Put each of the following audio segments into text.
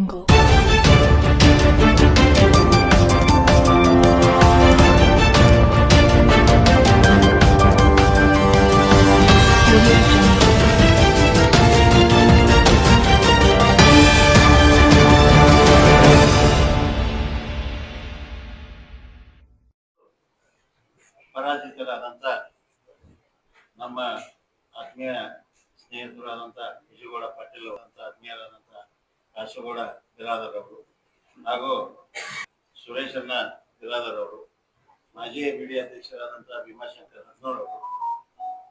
jungle. Audio jungle. ಪರಾಜಿತರಾದಂಥ ನಮ್ಮ ಆತ್ಮೀಯ ಸ್ನೇಹಿತರಾದಂಥ ಕಾಶಗೌಡ ಬಿರಾದರ್ ಅವರು. ಹಾಗೂ ಸುರೇಶಣ್ಣ ಬಿರಾದರ್ ಅವರು. ಮಾಜಿ ಬಿಡಿ ಅಧ್ಯಕ್ಷರಾದಂತಹ ಭೀಮಾಶಂಕರ್ ಹತ್ನೂರ್ ಅವರು.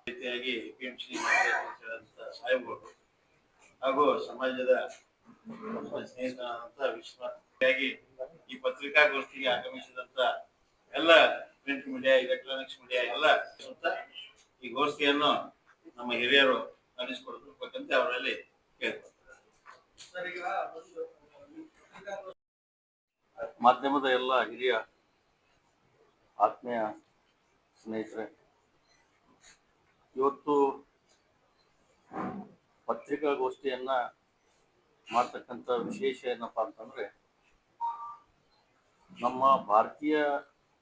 ರೀತಿಯಾಗಿ ಪಿ ಎಂ ಸಿ ಮಾಜಿ ಅಧ್ಯಕ್ಷರಾದಂತಹ ಸಾಹೇಬ್ಗೌಡರು ಹಾಗೂ ಸಮಾಜದ ಸ್ನೇಹಿತರಾದಂತಹ ವಿಶ್ವನಾಥ್. ಈ ಪತ್ರಿಕಾಗೋಷ್ಠಿಗೆ ಆಗಮಿಸಿದಂತ ಎಲ್ಲ ಪ್ರಿಂಟ್ ಮೀಡಿಯಾ ಎಲೆಕ್ಟ್ರಾನಿಕ್ಸ್ ಮೀಡಿಯಾ ಎಲ್ಲ ಈ ಗೋಷ್ಠಿಯನ್ನು ನಮ್ಮ ಹಿರಿಯರು ನಡೆಸಿಕೊಡ್ಬೇಕಂತ ಅವರಲ್ಲಿ ಕೇಳ್ತಾರೆ ಮಾಧ್ಯಮದ ಎಲ್ಲ ಹಿರಿಯ ಆತ್ಮೀಯ ಸ್ನೇಹಿತರೆ, ಇವತ್ತು ಪತ್ರಿಕಾಗೋಷ್ಠಿಯನ್ನ ಮಾಡ್ತಕ್ಕಂಥ ವಿಶೇಷ ಏನಪ್ಪ ಅಂತಂದ್ರೆ, ನಮ್ಮ ಭಾರತೀಯ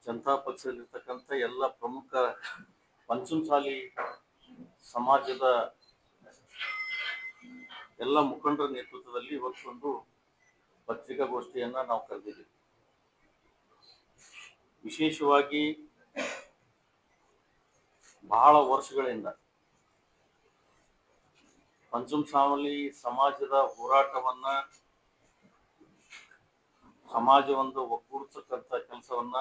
ಜನತಾ ಪಕ್ಷದಲ್ಲಿರ್ತಕ್ಕಂಥ ಎಲ್ಲ ಪ್ರಮುಖ ಪಂಚಮಸಾಲಿ ಸಮಾಜದ ಎಲ್ಲ ಮುಖಂಡರ ನೇತೃತ್ವದಲ್ಲಿ ಇವತ್ತೊಂದು ಪತ್ರಿಕಾಗೋಷ್ಠಿಯನ್ನ ನಾವು ಕರೆದಿದ್ದೀವಿ. ವಿಶೇಷವಾಗಿ ಬಹಳ ವರ್ಷಗಳಿಂದ ಪಂಚಮಸಾಲಿ ಸಮಾಜದ ಹೋರಾಟವನ್ನ, ಸಮಾಜವೊಂದು ಒಗ್ಗೂಡಿಸತಕ್ಕಂಥ ಕೆಲಸವನ್ನ,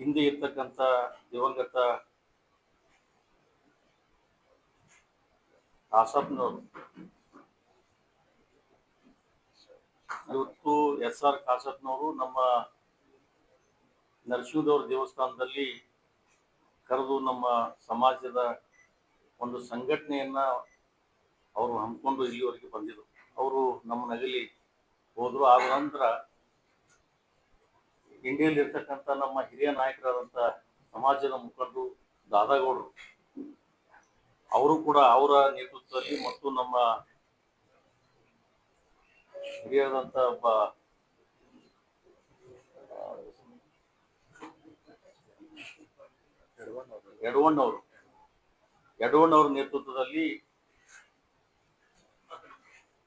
ಹಿಂದೆ ಇರ್ತಕ್ಕಂಥ ದಿವಂಗತ ಕಾಸಪ್ನವರು ಇವತ್ತು ಎಸ್ ಆರ್ ಕಾಸಪ್ನವರು ನಮ್ಮ ನರಸಿಂಹದವ್ರ ದೇವಸ್ಥಾನದಲ್ಲಿ ಕರೆದು ನಮ್ಮ ಸಮಾಜದ ಒಂದು ಸಂಘಟನೆಯನ್ನ ಅವರು ಹಮ್ಮಿಕೊಂಡು ಇಲ್ಲಿವರೆಗೆ ಬಂದಿದ್ರು. ಅವರು ನಮ್ಮ ನಗಲಿ ಹೋದ್ರು. ಆದ ನಂತರ ಇಂಡಿಯಲ್ಲಿ ಇರ್ತಕ್ಕಂಥ ನಮ್ಮ ಹಿರಿಯ ನಾಯಕರಾದಂಥ ಸಮಾಜದ ಮುಖಂಡರು ದಾದಾಗೌಡರು ಅವರು ಕೂಡ ಅವರ ನೇತೃತ್ವದಲ್ಲಿ ಮತ್ತು ನಮ್ಮ ಹಿರಿಯಾದಂತ ಒಬ್ಬ ಯಡವಣ್ಣ ಯಡವಣ್ಣವ್ರ ನೇತೃತ್ವದಲ್ಲಿ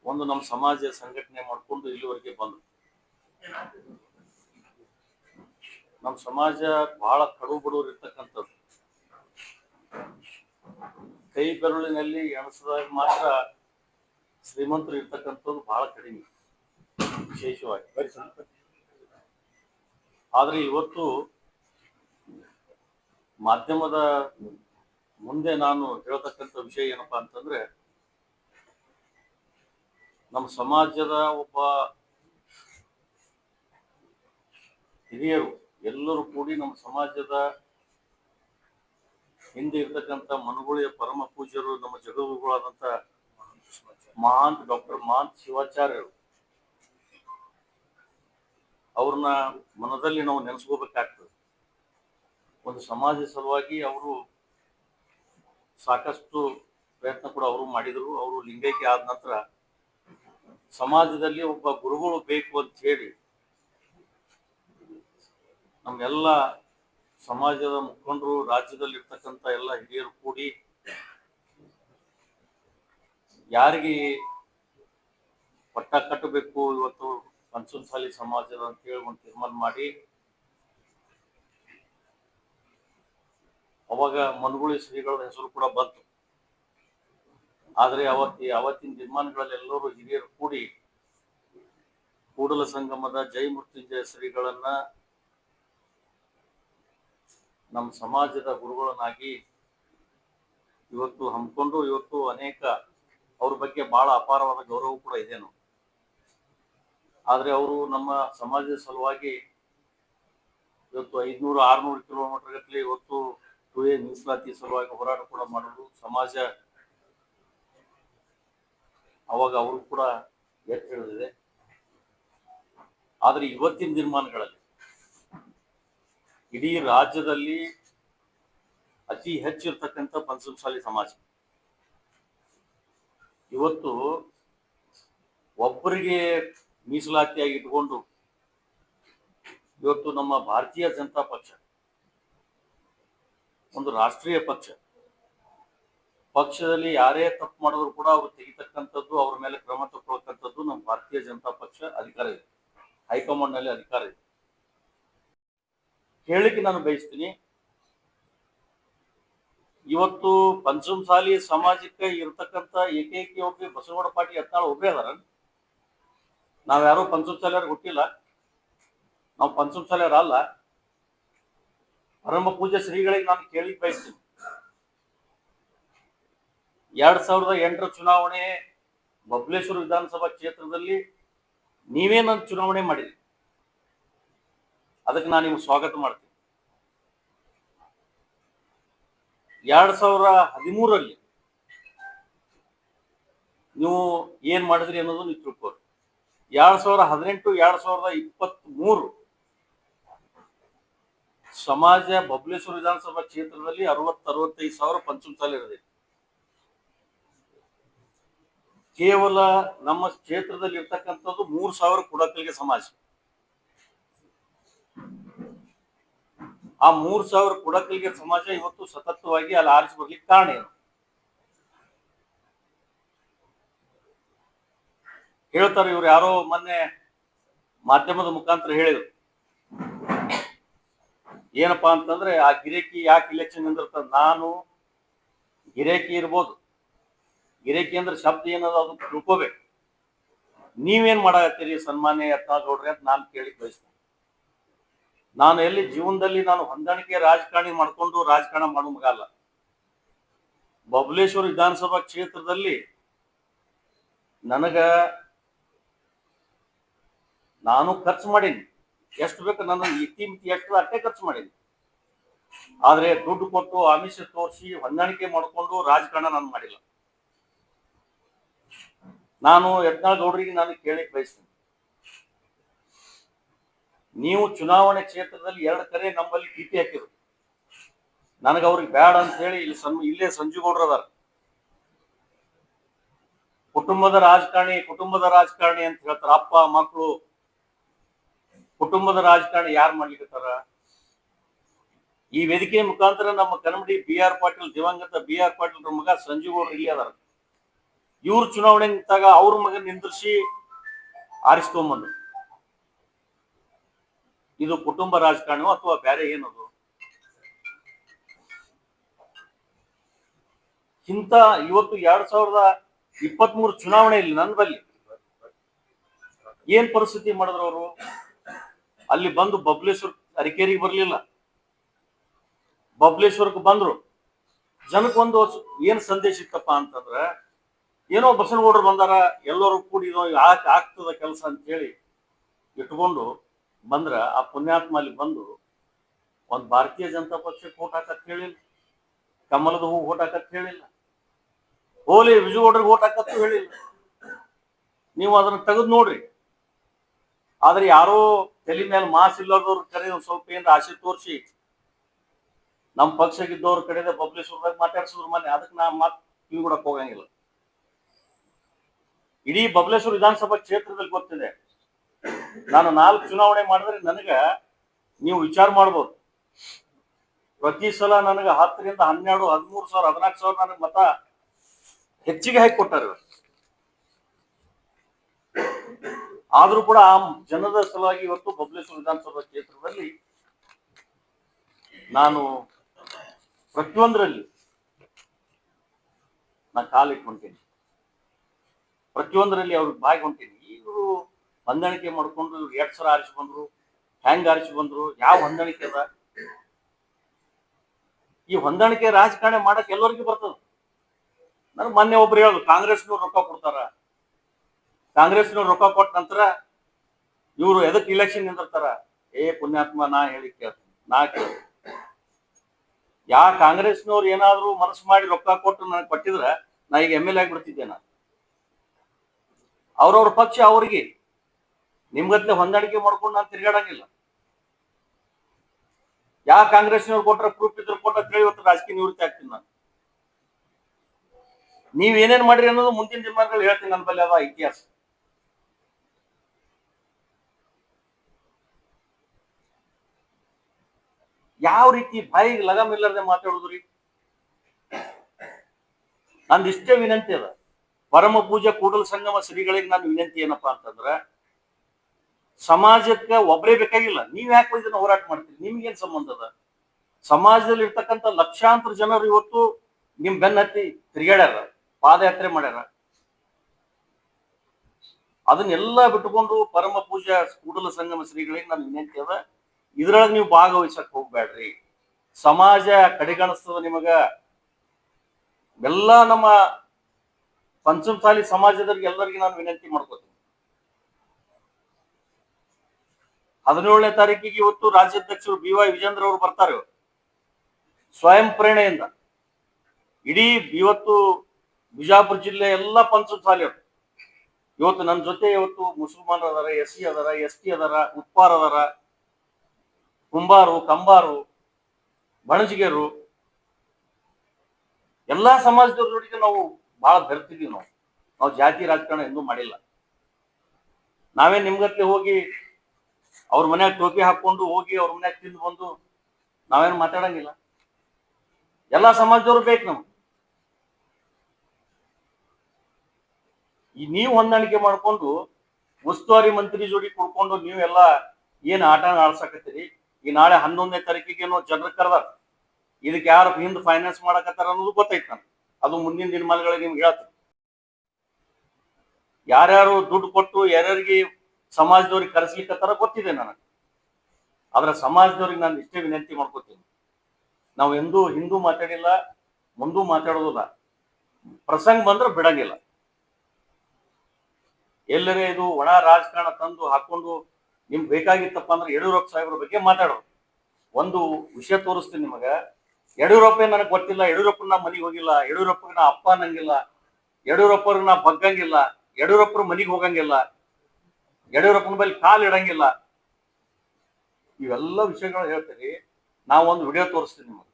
ಒಂದು ನಮ್ಮ ಸಮಾಜ ಸಂಘಟನೆ ಮಾಡಿಕೊಂಡು ಇಲ್ಲಿವರೆಗೆ ಬಂದ್ರು. ನಮ್ಮ ಸಮಾಜ ಬಹಳ ಕಡು ಬಡವರು ಇರ್ತಕ್ಕಂಥದ್ದು. ಕೈ ಬೆರಳಿನಲ್ಲಿ ಎಣಸದಾಗ ಮಾತ್ರ ಶ್ರೀಮಂತರು ಇರ್ತಕ್ಕಂಥದ್ದು ಬಹಳ ಕಡಿಮೆ ವಿಶೇಷವಾಗಿ. ಆದ್ರೆ ಇವತ್ತು ಮಾಧ್ಯಮದ ಮುಂದೆ ನಾನು ಹೇಳ್ತಕ್ಕಂಥ ವಿಷಯ ಏನಪ್ಪಾ ಅಂತಂದ್ರೆ ನಮ್ಮ ಸಮಾಜದ ಒಬ್ಬ ಹಿರಿಯರು ಎಲ್ಲರೂ ಕೂಡಿ ನಮ್ಮ ಸಮಾಜದ ಹಿಂದೆ ಇರ್ತಕ್ಕಂಥ ಮನುಗುಳಿಯ ಪರಮ ಪೂಜ್ಯರು, ನಮ್ಮ ಜಗದ್ಗುರುಗಳಾದಂಥ ಮಹಾಂತ್ ಡಾಕ್ಟರ್ ಮಹಾಂತ್ ಶಿವಾಚಾರ್ಯರು. ಅವ್ರನ್ನ ಮನದಲ್ಲಿ ನಾವು ನೆನೆಸ್ಕೋಬೇಕಾಗ್ತದೆ. ಒಂದು ಸಮಾಜ ಸಲುವಾಗಿ ಅವರು ಸಾಕಷ್ಟು ಪ್ರಯತ್ನ ಕೂಡ ಅವರು ಮಾಡಿದರು. ಅವರು ಲಿಂಗೈಕ್ಯ ಆದ ನಂತರ ಸಮಾಜದಲ್ಲಿ ಒಬ್ಬ ಗುರುಗಳು ಬೇಕು ಅಂತ ಹೇಳಿ ನಮ್ಮೆಲ್ಲ ಸಮಾಜದ ಮುಖಂಡರು ರಾಜ್ಯದಲ್ಲಿ ಇರ್ತಕ್ಕಂಥ ಎಲ್ಲ ಹಿರಿಯರು ಕೂಡಿ ಯಾರಿಗೆ ಪಟ್ಟ ಕಟ್ಟಬೇಕು, ಇವತ್ತು ಪಂಚಮಸಾಲಿ ಸಮಾಜದ ಅಂತ ಹೇಳಿ ಒಂದು ತೀರ್ಮಾನ ಮಾಡಿ, ಅವಾಗ ಮನುಗುಳಿ ಶ್ರೀಗಳ ಹೆಸರು ಕೂಡ ಬಂತು. ಆದರೆ ಅವತ್ತಿ, ಅವತ್ತಿನ ತೀರ್ಮಾನಗಳಲ್ಲಿ ಎಲ್ಲರೂ ಹಿರಿಯರು ಕೂಡಿ ಕೂಡಲ ಸಂಗಮದ ಜೈ ಮೃತ್ಯುಂಜಯ ಶ್ರೀಗಳನ್ನ ನಮ್ಮ ಸಮಾಜದ ಗುರುಗಳನ್ನಾಗಿ ಇವತ್ತು ಹಮ್ಮಿಕೊಂಡು ಇವತ್ತು ಅನೇಕ ಅವ್ರ ಬಗ್ಗೆ ಬಹಳ ಅಪಾರವಾದ ಗೌರವ ಕೂಡ ಇದೇನು ಆದರೆ ಅವರು ನಮ್ಮ ಸಮಾಜದ ಸಲುವಾಗಿ ಇವತ್ತು ಐದ್ನೂರು, ಆರ್ನೂರು ಕಿಲೋಮೀಟರ್ ಗಟ್ಟಲೆ ಇವತ್ತು ಟು ಎ ಮೀಸಲಾತಿ ಸಲುವಾಗಿ ಹೋರಾಟ ಕೂಡ ಮಾಡೋದು ಸಮಾಜ ಅವಾಗ ಅವರು ಕೂಡ ಎತ್ತಿ ಹಿಡಿದಿದೆ ಆದ್ರೆ ಇವತ್ತಿನ ದಿನಮಾನಗಳಲ್ಲಿ ಇಡೀ ರಾಜ್ಯದಲ್ಲಿ ಅತಿ ಹೆಚ್ಚಿರ್ತಕ್ಕಂಥ ಪಂಚಮಸಾಲಿ ಸಮಾಜ. ಇವತ್ತು ಒಬ್ಬರಿಗೆ ಮೀಸಲಾತಿಯಾಗಿ ಇಟ್ಕೊಂಡು ಇವತ್ತು ನಮ್ಮ ಭಾರತೀಯ ಜನತಾ ಪಕ್ಷ, ಒಂದು ರಾಷ್ಟ್ರೀಯ ಪಕ್ಷ, ಪಕ್ಷದಲ್ಲಿ ಯಾರೇ ತಪ್ಪು ಮಾಡಿದ್ರು ಕೂಡ ಅವ್ರು ತೆಗಿತಕ್ಕಂಥದ್ದು, ಅವ್ರ ಮೇಲೆ ಕ್ರಮ ತಗೊಳ್ತಕ್ಕಂಥದ್ದು ನಮ್ಮ ಭಾರತೀಯ ಜನತಾ ಪಕ್ಷ ಅಧಿಕಾರ ಇದೆ. ಹೈಕಮಾಂಡ್ನಲ್ಲಿ ಅಧಿಕಾರ ಇದೆ. ಹೇಳಿಕೆ ನಾನು ಬಯಸ್ತೀನಿ. ಇವತ್ತು ಪಂಚಮಸಾಲಿ ಸಮಾಜಕ್ಕೆ ಇರ್ತಕ್ಕಂಥ ಏಕೈಕ ಒಬ್ಬ ಬಸವಗೌಡ ಪಾಟೀಲ್ ಯತ್ನಾಳ್ ಒಬ್ಬರೇ ಅದಾರ. ನಾವ್ಯಾರೋ ಪಂಚಮಸಾಲಿಯವ್ರು ಹುಟ್ಟಿಲ್ಲ. ನಾವು ಪಂಚಮಸಾಲಿಯವ್ರ ಅಲ್ಲ. ಪರಮ ಪೂಜೆ ಶ್ರೀಗಳಿಗೆ ನಾನು ಕೇಳಿ ಬಯಸ್ತೀನಿ. ಎರಡ್ ಸಾವಿರದ ಎಂಟರ ಚುನಾವಣೆ ಬಬ್ಲೇಶ್ವರ ವಿಧಾನಸಭಾ ಕ್ಷೇತ್ರದಲ್ಲಿ ನೀವೇ ನನ್ನ ಚುನಾವಣೆ ಮಾಡಿರಿ. ಅದಕ್ಕೆ ನಾನು ನಿಮ್ಗೆ ಸ್ವಾಗತ ಮಾಡ್ತೀನಿ. ಎರಡ್ ಸಾವಿರ ಹದಿಮೂರರಲ್ಲಿ ನೀವು ಏನ್ ಮಾಡಿದ್ರಿ ಅನ್ನೋದು ನೀವು ತಿಳ್ಕೋರು ಎರಡ್ ಸಾವಿರ ಹದಿನೆಂಟು, ಎರಡ್ ಸಾವಿರದ ಇಪ್ಪತ್ತ್ ಮೂರು ಸಮಾಜ ಬಬ್ಲೇಶ್ವರ ವಿಧಾನಸಭಾ ಕ್ಷೇತ್ರದಲ್ಲಿ ಅರವತ್ತು ಅರವತ್ತೈದು ಸಾವಿರ ಪಂಚಮಸಾಲಿ ಇರದೆ. ಕೇವಲ ನಮ್ಮ ಕ್ಷೇತ್ರದಲ್ಲಿ ಇರ್ತಕ್ಕಂಥದ್ದು ಮೂರು ಸಾವಿರ ಕುಡಕಲಿಗೆ ಸಮಾಜ. ಆ ಮೂರ್ ಸಾವಿರ ಕುಡಕಲಿಗೆ ಸಮಾಜ ಇವತ್ತು ಸತತವಾಗಿ ಅಲ್ಲಿ ಆರಿಸಿ ಬರ್ಲಿಕ್ಕೆ ಕಾರಣ ಏನು? ಹೇಳ್ತಾರೆ ಇವ್ರು ಯಾರೋ ಮೊನ್ನೆ ಮಾಧ್ಯಮದ ಮುಖಾಂತರ ಹೇಳಿದ್ರು. ಏನಪ್ಪಾ ಅಂತಂದ್ರೆ ಆ ಗಿರೇಕಿ ಯಾಕೆ ಇಲೆಕ್ಷನ್ ನಿಂದಿರ್ತದ ನಾನು ಗಿರೇಕಿ ಇರ್ಬೋದು. ಗಿರೇಕಿ ಅಂದ್ರೆ ಶಬ್ದ ಏನದ ಅದು ತಿಳ್ಕೋಬೇಕು. ನೀವೇನ್ ಮಾಡಾಕತ್ತೀರಿ ಸನ್ಮಾನ್ಯ ಯತ್ನಾಳ್ ಗೌಡ್ರಿ ಅಂತ ನಾನು ಕೇಳಿ ಬಯಸ್ತೇನೆ. ನಾನು ಎಲ್ಲಿ ಜೀವನದಲ್ಲಿ ನಾನು ಹೊಂದಾಣಿಕೆ ರಾಜಕಾರಣಿ ಮಾಡ್ಕೊಂಡು ರಾಜಕಾರಣ ಮಾಡೋ ಮಗ ಅಲ್ಲ. ಬಬಲೇಶ್ವರ ವಿಧಾನಸಭಾ ಕ್ಷೇತ್ರದಲ್ಲಿ ನನಗ ನಾನು ಖರ್ಚು ಮಾಡೀನಿ. ಎಷ್ಟು ಬೇಕು ನನ್ನ ಇತಿಮಿತಿ ಎಷ್ಟು ಅಷ್ಟೇ ಖರ್ಚು ಮಾಡೀನಿ. ಆದ್ರೆ ದುಡ್ಡು ಕೊಟ್ಟು ಆಮಿಷ ತೋರಿಸಿ ಹೊಂದಾಣಿಕೆ ಮಾಡಿಕೊಂಡು ರಾಜಕಾರಣ ನಾನು ಮಾಡಿಲ್ಲ. ನಾನು ಯತ್ನಾಳ್ ಗೌಡರಿಗೆ ನಾನು ಕೇಳಿ ಬಯಸ್ತೀನಿ. ನೀವು ಚುನಾವಣೆ ಕ್ಷೇತ್ರದಲ್ಲಿ ಎರಡು ಕರೆ ನಮ್ಮಲ್ಲಿ ಟೀಟಿ ಹಾಕಿದ್ರು ನನಗೆ ಅವ್ರಿಗೆ ಬೇಡ ಅಂತ ಹೇಳಿ ಇಲ್ಲಿ ಸನ್, ಇಲ್ಲೇ ಸಂಜು ಗೌಡ್ರು ಅದಾರ. ಕುಟುಂಬದ ರಾಜಕಾರಣಿ ಕುಟುಂಬದ ರಾಜಕಾರಣಿ ಅಂತ ಹೇಳ್ತಾರ. ಅಪ್ಪ ಮಕ್ಕಳು ಕುಟುಂಬದ ರಾಜಕಾರಣಿ ಯಾರು ಮಾಡ್ಲಿಕ್ಕತ್ತಾರ ಈ ವೇದಿಕೆ ಮುಖಾಂತರ ನಮ್ಮ ಕನ್ನಡಿ ಬಿ ಆರ್ ಪಾಟೀಲ್, ದಿವಂಗತ ಬಿ ಆರ್ ಪಾಟೀಲ್ ಮಗ ಸಂಜು ಗೌಡ್ರು ಇಲ್ಲಿ ಅದಾರ. ಇವ್ರ ಚುನಾವಣೆ ನಿಂತಾಗ ಅವ್ರ ಮಗ ನಿಂದ್ರಿಸಿ ಆರಿಸ್ಕೊಂಬಂದ್ರು. ಇದು ಕುಟುಂಬ ರಾಜಕಾರಣವೋ ಅಥವಾ ಬೇರೆ ಏನದು? ಇಂತ ಇವತ್ತು ಎರಡ್ ಸಾವಿರದ ಇಪ್ಪತ್ತ್ ಮೂರು ಚುನಾವಣೆ ಇಲ್ಲಿ ನನ್ನ ಬಲ್ಲಿ ಏನ್ ಪರಿಸ್ಥಿತಿ ಮಾಡಿದ್ರು ಅವರು? ಅಲ್ಲಿ ಬಂದು ಬಬ್ಲೇಶ್ವರ್ ಅರಿಕೇರಿಗೆ ಬರ್ಲಿಲ್ಲ. ಬಬ್ಲೇಶ್ವರಕ್ಕೆ ಬಂದ್ರು. ಜನಕ್ಕೊಂದು ಏನ್ ಸಂದೇಶ ಇತ್ತಪ್ಪ ಅಂತಂದ್ರ, ಏನೋ ಬಸನಗೌಡರು ಬಂದಾರ, ಎಲ್ಲರೂ ಕೂಡಿ ಆಗ್ತದ ಕೆಲಸ ಅಂತ ಹೇಳಿ ಇಟ್ಕೊಂಡು ಬಂದ್ರ ಆ ಪುಣ್ಯಾತ್ಮ ಅಲ್ಲಿ ಬಂದು ಒಂದ್ ಭಾರತೀಯ ಜನತಾ ಪಕ್ಷಕ್ಕೆ ಓಟ್ ಹಾಕತ್ ಹೇಳಿಲ್ಲ. ಕಮಲದ ಹೂ ಓಟ್ ಹಾಕತ್ ಹೇಳಿಲ್ಲ. ಹೋಲಿ ವಿಜಯಗೌಡ್ರಿಗೆ ಓಟ್ ಹಾಕತ್ತು ಹೇಳಿಲ್ಲ. ನೀವು ಅದನ್ನ ತೆಗೆದು ನೋಡ್ರಿ. ಆದ್ರೆ ಯಾರೋ ತಲೆ ಮೇಲೆ ಮಾಸ್ ಇಲ್ಲದವ್ರ ಕರೆ ಒಂದ್ ಸ್ವಲ್ಪ ಏನಾರ ಆಸೆ ತೋರಿಸಿ. ನಮ್ಮ ಪಕ್ಷಕ್ಕಿದ್ದವ್ರ ಕಡೆದ ಬಬ್ಲೇಶ್ವರದಾಗ ಮಾತಾಡ್ಸಿದ್ರು ಮನೆ ಅದಕ್ಕೆ ನಾ ಮಾತ್ ಕಿವಿ ಹೋಗಂಗಿಲ್ಲ. ಇಡೀ ಬಬ್ಲೇಶ್ವರ ವಿಧಾನಸಭಾ ಕ್ಷೇತ್ರದಲ್ಲಿ ಗೊತ್ತಿದೆ. ನಾನು ನಾಲ್ಕು ಚುನಾವಣೆ ಮಾಡಿದ್ರೆ ನನಗ ನೀವು ವಿಚಾರ ಮಾಡ್ಬೋದು. ಪ್ರತಿ ಸಲ ನನಗೆ ಹತ್ತರಿಂದ ಹನ್ನೆರಡು, ಹದಿಮೂರು ಸಾವಿರ, ಹದಿನಾಲ್ಕು ಸಾವಿರ ನನಗೆ ಮತ ಹೆಚ್ಚಿಗೆ ಹಾಕಿ ಕೊಟ್ಟಾರ ಆದರೂ ಕೂಡ ಆ ಜನದ ಸಲುವಾಗಿ ಇವತ್ತು ಬಬ್ಲೇಶ್ವರ ವಿಧಾನಸಭಾ ಕ್ಷೇತ್ರದಲ್ಲಿ ನಾನು ಪ್ರತಿಯೊಂದರಲ್ಲಿ ನಾ ಕಾಲಿಟ್ಕೊಂತೀನಿ. ಪ್ರತಿಯೊಂದರಲ್ಲಿ ಅವ್ರಿಗೆ ಬಾಯ್ಕೊಂತೀನಿ ಇವರು ಹೊಂದಾಣಿಕೆ ಮಾಡ್ಕೊಂಡು ಇವ್ರು ಎರಡ್ ಸಾವಿರ ಆರಿಸಿ ಬಂದ್ರು. ಹೆಂಗ್ ಆರಿಸಿ ಬಂದ್ರು? ಯಾವ ಹೊಂದಾಣಿಕೆ ಅದ? ಈ ಹೊಂದಾಣಿಕೆ ರಾಜಕಾರಣ ಮಾಡಕ್ ಎಲ್ಲರಿಗೂ ಬರ್ತದ. ನನಗೆ ಮೊನ್ನೆ ಒಬ್ರು ಹೇಳುದು ಕಾಂಗ್ರೆಸ್ನವ್ರು ರೊಕ್ಕ ಕೊಡ್ತಾರ. ಕಾಂಗ್ರೆಸ್ನವ್ರು ರೊಕ್ಕ ಕೊಟ್ಟ ನಂತರ ಇವರು ಎದಕ್ ಇಲೆಕ್ಷನ್ ನಿಂದಿರ್ತಾರ? ಏ ಪುಣ್ಯಾತ್ಮ, ನಾ ಹೇಳಿ ಕೇಳ್ತೀನಿ, ನಾ ಕೇಳ ಯಾ ಕಾಂಗ್ರೆಸ್ನವ್ರು ಏನಾದ್ರು ಮನಸ್ಸು ಮಾಡಿ ರೊಕ್ಕ ಕೊಟ್ಟು ನನಗೆ ಕೊಟ್ಟಿದ್ರ ನಾ ಈಗ ಎಂ ಎಲ್ ಆಗಿಬಿಡ್ತಿದ್ದೆ ನಾನು ಅವ್ರವ್ರ ಪಕ್ಷ ಅವ್ರಿಗೆ. ನಿಮ್ಗತ್ಲೆ ಹೊಂದಾಣಿಕೆ ಮಾಡ್ಕೊಂಡು ನಾನು ತಿರ್ಗಾಡಂಗಿಲ್ಲ. ಯಾವ ಕಾಂಗ್ರೆಸ್ನವ್ರು ಕೊಟ್ರ ಪ್ರೂಫ್ ಇದ್ರ ಕೊಟ್ಟ ಕೇಳಿ ಇವತ್ತು ರಾಜಕೀಯ ನಿವೃತ್ತಿ ಆಗ್ತೀನಿ ನಾನು. ನೀವ್ ಏನೇನ್ ಮಾಡ್ರಿ ಅನ್ನೋದು ಮುಂದಿನ ದಿನಮಾನಗಳು ಹೇಳ್ತೀನಿ ನನ್ನ ಬಲ್ಲಿ ಅದ ಇತಿಹಾಸ. ಯಾವ ರೀತಿ ಬಾಯಿಗೆ ಲಗಾಮ್ ಇಲ್ಲದೆ ಮಾತಾಡೋದು ರೀ ನಂದು ವಿನಂತಿ ಅದ. ಪರಮ ಪೂಜೆ ಕೂಡಲ ಸಂಗಮ ಶ್ರೀಗಳಿಗೆ ನಾನು ವಿನಂತಿ ಏನಪ್ಪಾ ಅಂತಂದ್ರೆ ಸಮಾಜಕ್ಕೆ ಒಬ್ಬರೇ ಬೇಕಾಗಿಲ್ಲ. ನೀವ್ ಯಾಕೆ ಇದನ್ನ ಹೋರಾಟ ಮಾಡ್ತೀರಿ? ನಿಮ್ಗೇನ್ ಸಂಬಂಧ ಅದ? ಸಮಾಜದಲ್ಲಿ ಇರ್ತಕ್ಕಂಥ ಲಕ್ಷಾಂತರ ಜನರು ಇವತ್ತು ನಿಮ್ ಬೆನ್ನ ಹತ್ತಿ ತಿರುಗಾಡ್ಯಾರ ಪಾದಯಾತ್ರೆ ಮಾಡ್ಯಾರ. ಅದನ್ನೆಲ್ಲ ಬಿಟ್ಟುಕೊಂಡು ಪರಮ ಪೂಜಾ ಕೂಡಲ ಸಂಗಮ ಶ್ರೀಗಳಿಗೆ ನಾನು ವಿನಂತಿ ಅದ, ಇದ್ರೊಳಗೆ ನೀವು ಭಾಗವಹಿಸಕ್ ಹೋಗ್ಬೇಡ್ರಿ ಸಮಾಜ ಕಡೆಗಣಿಸ್ತದ ನಿಮಗ. ಎಲ್ಲ ನಮ್ಮ ಪಂಚಮಸಾಲಿ ಸಮಾಜದವ್ರಿಗೆ ಎಲ್ಲರಿಗೂ ನಾನು ವಿನಂತಿ ಮಾಡ್ಕೋತೀನಿ. ಹದಿನೇಳನೇ ತಾರೀಕಿಗೆ ಇವತ್ತು ರಾಜ್ಯಾಧ್ಯಕ್ಷರು ಬಿ ವೈ ವಿಜೇಂದ್ರ ಅವರು ಬರ್ತಾರೆ. ಸ್ವಯಂ ಪ್ರೇರಣೆಯಿಂದ. ಇಡೀ ಇವತ್ತು ಬಿಜಾಪುರ ಜಿಲ್ಲೆ ಎಲ್ಲ ಪಂಚಮಸಾಲಿಯವರು ಇವತ್ತು ನನ್ನ ಜೊತೆ ಇವತ್ತು ಮುಸಲ್ಮಾನರು ಅದಾರ ಎಸ್ ಸಿ ಅದಾರ ಎಸ್ ಟಿ ಅದಾರ, ಉಪ್ಪಾರ ಅದಾರ, ಕುಂಬಾರು, ಕಂಬಾರು, ಬಣಜಿಗೆರು. ಎಲ್ಲಾ ಸಮಾಜದವ್ರ ಜೊತೆಗೆ ನಾವು ಬಹಳ ಬೆರ್ತಿದೀವಿ ನಾವು. ನಾವು ಜಾತಿ ರಾಜಕಾರಣ ಎಂದೂ ಮಾಡಿಲ್ಲ. ನಾವೇ ನಿಮ್ಗತ್ಲೆ ಹೋಗಿ ಅವ್ರ ಮನ್ಯಾಗ ಟೋಪಿ ಹಾಕೊಂಡು ಹೋಗಿ ಅವ್ರ ಮನ್ಯಾಗ ತಿಂದು ಬಂದು ನಾವೇನು ಮಾತಾಡಂಗಿಲ್ಲ. ಎಲ್ಲಾ ಸಮಾಜದವ್ರು ಬೇಕು ನಮ್ಗೆ. ಈ ನೀವು ಹೊಂದಾಣಿಕೆ ಮಾಡ್ಕೊಂಡು ಉಸ್ತುವಾರಿ ಮಂತ್ರಿ ಜೋಡಿ ಕುಡ್ಕೊಂಡು ನೀವೆಲ್ಲ ಏನ್ ಆಟ ಆಡ್ಸಕತ್ತೀರಿ? ಈ ನಾಳೆ ಹನ್ನೊಂದನೇ ತಾರೀಕಿಗೆ ಏನೋ ಜನರು ಕರೆದಾರ. ಇದಕ್ಕೆ ಯಾರು ಹಿಂದ್ ಫೈನಾನ್ಸ್ ಮಾಡಕತ್ತಾರ ಅನ್ನೋದು ಗೊತ್ತೈತೆ ನಾನು ಅದು ಮುಂದಿನ ದಿನಮಾನಗಳಿಗೆ ನಿಮ್ಗೆ ಹೇಳ್ತೀನಿ. ಯಾರ್ಯಾರು ದುಡ್ಡು ಕೊಟ್ಟು ಯಾರ್ಯಾರಿಗೆ ಸಮಾಜದವ್ರಿಗೆ ತರ ಗೊತ್ತಿದೆ ನನಗೆ. ಆದ್ರೆ ಸಮಾಜದವ್ರಿಗೆ ನಾನು ಇಷ್ಟೇ ವಿನಂತಿ ಮಾಡ್ಕೋತೀನಿ. ನಾವು ಎಂದೂ ಹಿಂದೂ ಮಾತಾಡಿಲ್ಲ, ಮುಂದೂ ಮಾತಾಡೋದಿಲ್ಲ. ಪ್ರಸಂಗ ಬಂದ್ರೆ ಬಿಡಂಗಿಲ್ಲ. ಎಲ್ಲರೇ ಇದು ಒಣ ರಾಜಕಾರಣ ತಂದು ಹಾಕೊಂಡು ನಿಮ್ಗೆ ಬೇಕಾಗಿತ್ತಪ್ಪ ಅಂದ್ರೆ ಯಡಿಯೂರಪ್ಪ ಸಾಹೇಬ್ರ ಬಗ್ಗೆ ಮಾತಾಡೋದು. ಒಂದು ವಿಷಯ ತೋರಿಸ್ತೀನಿ ನಿಮಗ. ಯಡಿಯೂರಪ್ಪ ನನಗೆ ಗೊತ್ತಿಲ್ಲ ಯಡಿಯೂರಪ್ಪ ನಾ ಮನೆಗೆ ಹೋಗಿಲ್ಲ ಯಡಿಯೂರಪ್ಪಗೆ ನಾ ಅಪ್ಪ ಅನ್ನಂಗಿಲ್ಲ ಯಡಿಯೂರಪ್ಪ ನಾ ಬಗ್ಗಂಗಿಲ್ಲ ಯಡಿಯೂರಪ್ಪರ ಮನೆಗೆ ಹೋಗಂಗಿಲ್ಲ. ಯಡಿಯೂರಪ್ಪನ ಬಳಿ ಕಾಲು ಇಡಂಗಿಲ್ಲ. ಇವೆಲ್ಲ ವಿಷಯಗಳು ಹೇಳ್ತೀರಿ ನಾವು ಒಂದು ವಿಡಿಯೋ ತೋರಿಸ್ತೀನಿ ನಿಮಗೆ.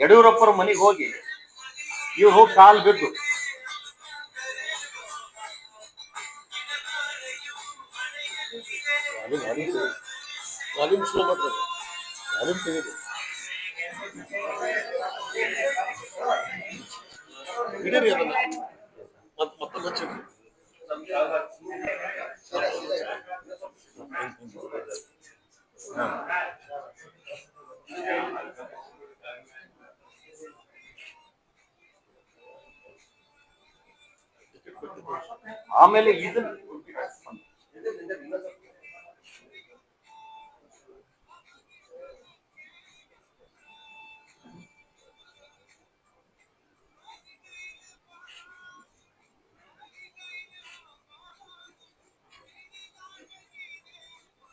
ಯಡಿಯೂರಪ್ಪರ ಮನೆಗೆ ಹೋಗಿ ಇವ್ರು ಹೋಗಿ ಕಾಲು ಬಿದ್ದು. ಹಿಡೀರಿ ಅದನ್ನ ಮತ್ ಮತ್ತೊಂದು ಆಮೇಲೆ ಇದನ್ನ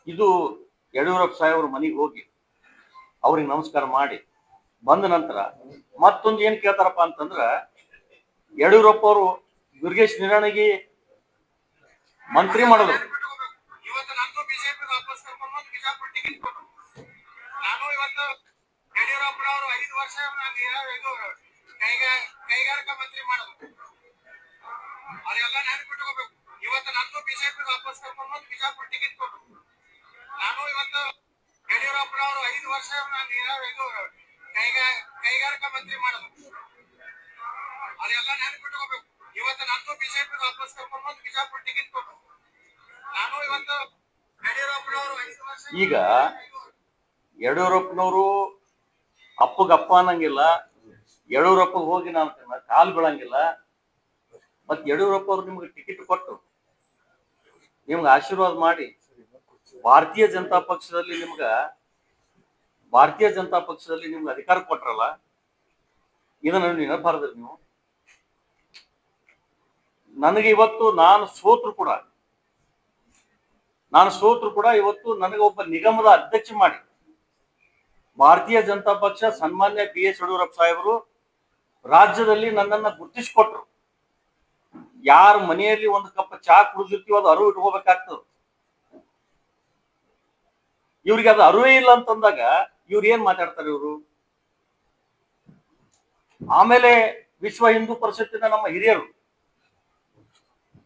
ಇದು ಯಡಿಯೂರಪ್ಪ ಸಾಹೇಬ್ರ ಮನೆಗೆ ಹೋಗಿ ಅವ್ರಿಗೆ ನಮಸ್ಕಾರ ಮಾಡಿ ಬಂದ ನಂತರ ಮತ್ತೊಂದು ಏನ್ ಕೇಳ್ತಾರಪ್ಪ ಅಂತಂದ್ರ ಯಡಿಯೂರಪ್ಪ ಅವರು ದುರ್ಗೇಶ್ ನಿರಾಣಿಗೆ ಮಂತ್ರಿ ಮಾಡೋದು. ಕೈಗಾರಿಕಾ ಮಂತ್ರಿ ಮಾಡೋದು. ಅದೆಲ್ಲ ನೆನಪಿಟ್ಕೋಬೇಕು ಇವತ್ತು ನಾನು ಬಿಜೆಪಿ ವಾಪಸ್ ಕರ್ಕೊಂಡು ಬಿಜಾಪುರ ಟಿಕೆಟ್ ಕೊಟ್ಟು. ನಾನು ಇವತ್ತು ಯಡಿಯೂರಪ್ಪನವರು ಐದು ವರ್ಷ ಈಗ ಯಡಿಯೂರಪ್ಪನವರು ಅಪ್ಪಗಪ್ಪ ಅನ್ನಂಗಿಲ್ಲ, ಯಡಿಯೂರಪ್ಪಗೆ ಹೋಗಿ ನಾನು ಕಾಲು ಬೀಳಂಗಿಲ್ಲ, ಮತ್ ಯಡಿಯೂರಪ್ಪ ಅವ್ರು ನಿಮ್ಗೆ ಟಿಕೆಟ್ ಕೊಟ್ಟು, ನಿಮ್ಗೆ ಆಶೀರ್ವಾದ ಮಾಡಿ, ಭಾರತೀಯ ಜನತಾ ಪಕ್ಷದಲ್ಲಿ ನಿಮ್ಗ, ಭಾರತೀಯ ಜನತಾ ಪಕ್ಷದಲ್ಲಿ ನಿಮ್ಗೆ ಅಧಿಕಾರ ಕೊಟ್ರಲ್ಲ, ಇದನ್ನ ನೆನಪಾರದ್ರಿ ನೀವು. ನನಗೆ ಇವತ್ತು ನಾನು ಸೋತ್ರು ಕೂಡ, ನಾನು ಸೋತ್ರು ಕೂಡ ಇವತ್ತು ನನಗೆ ಒಬ್ಬ ನಿಗಮದ ಅಧ್ಯಕ್ಷ ಮಾಡಿ, ಭಾರತೀಯ ಜನತಾ ಪಕ್ಷ ಸನ್ಮಾನ್ಯ ಪಿ ಎಸ್ ಯಡಿಯೂರಪ್ಪ ಸಾಹೇಬರು ರಾಜ್ಯದಲ್ಲಿ ನನ್ನನ್ನ ಗುರುತಿಸಿಕೊಟ್ರು. ಯಾರ ಮನೆಯಲ್ಲಿ ಒಂದು ಕಪ್ ಚಾ ಕುಡಿದಿರ್ತೀವೋ ಅದು ಅರಿವು ಇಟ್ಕೋಬೇಕಾಗ್ತದೆ. ಇವ್ರಿಗೆ ಅದು ಅರಿವೇ ಇಲ್ಲ ಅಂತಂದಾಗ ಇವ್ರು ಏನ್ ಮಾತಾಡ್ತಾರೆ ಇವರು? ಆಮೇಲೆ ವಿಶ್ವ ಹಿಂದೂ ಪರಿಷತ್ತಿನ ನಮ್ಮ ಹಿರಿಯರು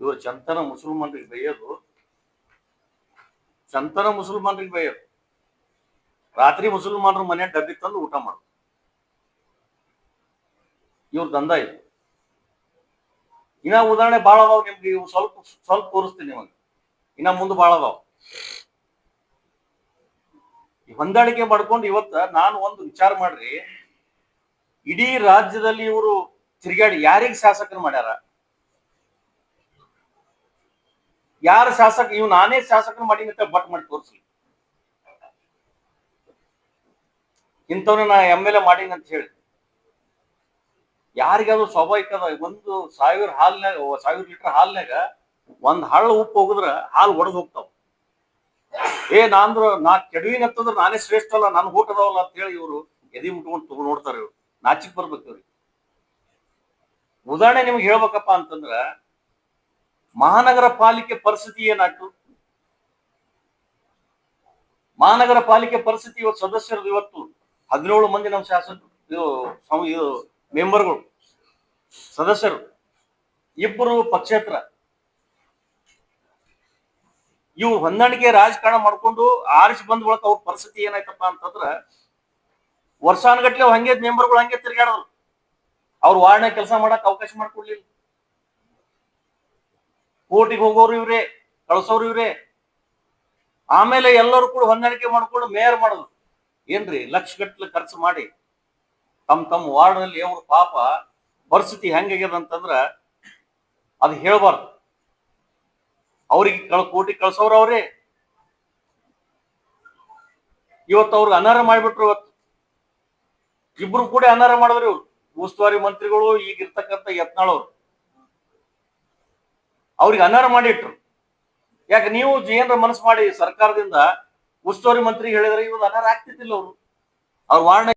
ಇವರು ಚಂತನ ಮುಸಲ್ಮಾನರಿಗೆ ಬೈಯೋದು. ಚಂತನ ಮುಸಲ್ಮಾನರಿಗೆ ಬೈಯೋದು. ರಾತ್ರಿ ಮುಸಲ್ಮಾನರು ಮನೆ ಡಬ್ಬಿ ತಂದು ಊಟ ಮಾಡೋದು. ಇವ್ರ ದಂಧ ಇದು. ಇನ್ನ ಉದಾಹರಣೆ ಭಾಳ ಅದಾವ ನಿಮ್ಗೆ, ಇವು ಸ್ವಲ್ಪ ಸ್ವಲ್ಪ ತೋರಿಸ್ತೀನಿ ನಿಮಗೆ. ಇನ್ನ ಮುಂದೆ ಭಾಳ ಅದಾವ. ಹೊಂದಾಣಿಕೆ ಮಾಡ್ಕೊಂಡು ಇವತ್ತ ನಾನು ಒಂದು ವಿಚಾರ ಮಾಡ್ರಿ. ಇಡೀ ರಾಜ್ಯದಲ್ಲಿ ಇವರು ತಿರುಗಾಡಿ ಯಾರಿಗೆ ಶಾಸಕರು ಮಾಡ್ಯಾರ? ಯಾರ ಶಾಸಕ ಇವ್ ನಾನೇ ಶಾಸಕರು ಮಾಡಿ ಅಂತ ಬಟ್ ಮಾಡಿ ತೋರಿಸಿ ಇಂಥವ್ನ ನಾ ಎಂ ಎಲ್ ಎ ಮಾಡೀನಿ ಅಂತ ಹೇಳಿ. ಯಾರಿಗಾದ್ರು ಸ್ವಾಭಾವಿಕ ಅದ? ಒಂದು ಸಾವಿರ ಹಾಲ್ನಾಗ ಸಾವಿರ ಲೀಟರ್ ಹಾಲ್ನಾಗ ಒಂದ್ ಹಳ್ಳ ಉಪ್ಪು ಹೋಗಿದ್ರ ಹಾಲು ಒಡೆದು ಹೋಗ್ತಾವ. ಏ ನಾಂದ್ರ ನಾ ಕೆಡವಿನ ಅಂತಂದ್ರ ನಾನೇ ಶ್ರೇಷ್ಠ ಅಲ್ಲ, ನನ್ ಊಟ ಅದಾವಲ್ಲ ಅಂತ ಹೇಳಿ ಇವರು ಎದಿ ಮುಟ್ಕೊಂಡು ತಗೊಂಡ್ ನೋಡ್ತಾರ ಇವ್ರು. ನಾಚಿಕ್ ಬರ್ಬೇಕು ಇವ್ರಿಗೆ. ಉದಾಹರಣೆ ನಿಮ್ಗೆ ಹೇಳ್ಬೇಕಪ್ಪ ಅಂತಂದ್ರ, ಮಹಾನಗರ ಪಾಲಿಕೆ ಪರಿಸ್ಥಿತಿ ಏನಾಯ್ತು? ಮಹಾನಗರ ಪಾಲಿಕೆ ಪರಿಸ್ಥಿತಿ ಇವತ್ತು ಸದಸ್ಯರು ಇವತ್ತು ಹದಿನೇಳು ಮಂದಿ ನಮ್ಮ ಶಾಸಕರು ಮೆಂಬರ್ಗಳು ಸದಸ್ಯರು. ಇಬ್ಬರು ಪಕ್ಷೇತರ. ಇವು ಹೊಂದಾಣಿಕೆ ರಾಜಕಾರಣ ಮಾಡ್ಕೊಂಡು ಆರಿಸಿ ಬಂದ ಬಳಕ ಅವ್ರ ಪರಿಸ್ಥಿತಿ ಏನಾಯ್ತಪ್ಪ ಅಂತಂದ್ರ ವರ್ಷಾನುಗಟ್ಲೆ ಹಂಗೆ ಮೆಂಬರ್ಗಳು ಹಂಗೆ ತಿರ್ಗಾಡೋರು ಅವ್ರ ವಾರ್ಡ್ನ ಕೆಲಸ ಮಾಡಕ್ ಅವಕಾಶ ಮಾಡ್ಕೊಡ್ಲಿಲ್ಲ. ಕೋರ್ಟಿಗೆ ಹೋಗೋರು ಇವ್ರೇ, ಕಳ್ಸೋರು ಇವ್ರೇ. ಆಮೇಲೆ ಎಲ್ಲರೂ ಕೂಡ ಹೊಂದಾಣಿಕೆ ಮಾಡ್ಕೊಂಡು ಮೇಯರ್ ಮಾಡೋದು. ಏನ್ರಿ, ಲಕ್ಷ ಗಟ್ಟಲೆ ಖರ್ಚು ಮಾಡಿ ತಮ್ಮ ತಮ್ಮ ವಾರ್ಡ್ನಲ್ಲಿ ಅವ್ರ ಪಾಪ ಪರಿಸ್ಥಿತಿ ಹೆಂಗಾಗ್ಯದ ಅಂತಂದ್ರ ಅದು ಹೇಳ್ಬಾರ್ದು. ಅವ್ರಿಗೆ ಕೋಟಿ ಕಳ್ಸೋರು ಅವ್ರೇ. ಇವತ್ತು ಅವ್ರಿಗೆ ಅನರ್ಹ ಮಾಡಿಬಿಟ್ರು ಇವತ್ತು. ಇಬ್ರು ಕೂಡ ಅನರ್ಹ ಮಾಡಿದ್ರು ಇವ್ರು. ಉಸ್ತುವಾರಿ ಮಂತ್ರಿಗಳು ಈಗ ಇರ್ತಕ್ಕಂಥ ಯತ್ನಾಳವ್ರು. ಅವ್ರಿಗೆ ಅನರ್ಹ ಮಾಡಿಟ್ರು. ಯಾಕೆ ನೀವು ಏನಾರ ಮನಸ್ಸು ಮಾಡಿ ಸರ್ಕಾರದಿಂದ ಉಸ್ತುವಾರಿ ಮಂತ್ರಿ ಹೇಳಿದ್ರೆ ಇವ್ರು ಅನರ್ಹ ಆಗ್ತಿದ್ದಿಲ್ಲ ಅವರು. ಅವ್ರ ವಾರ್ಡ್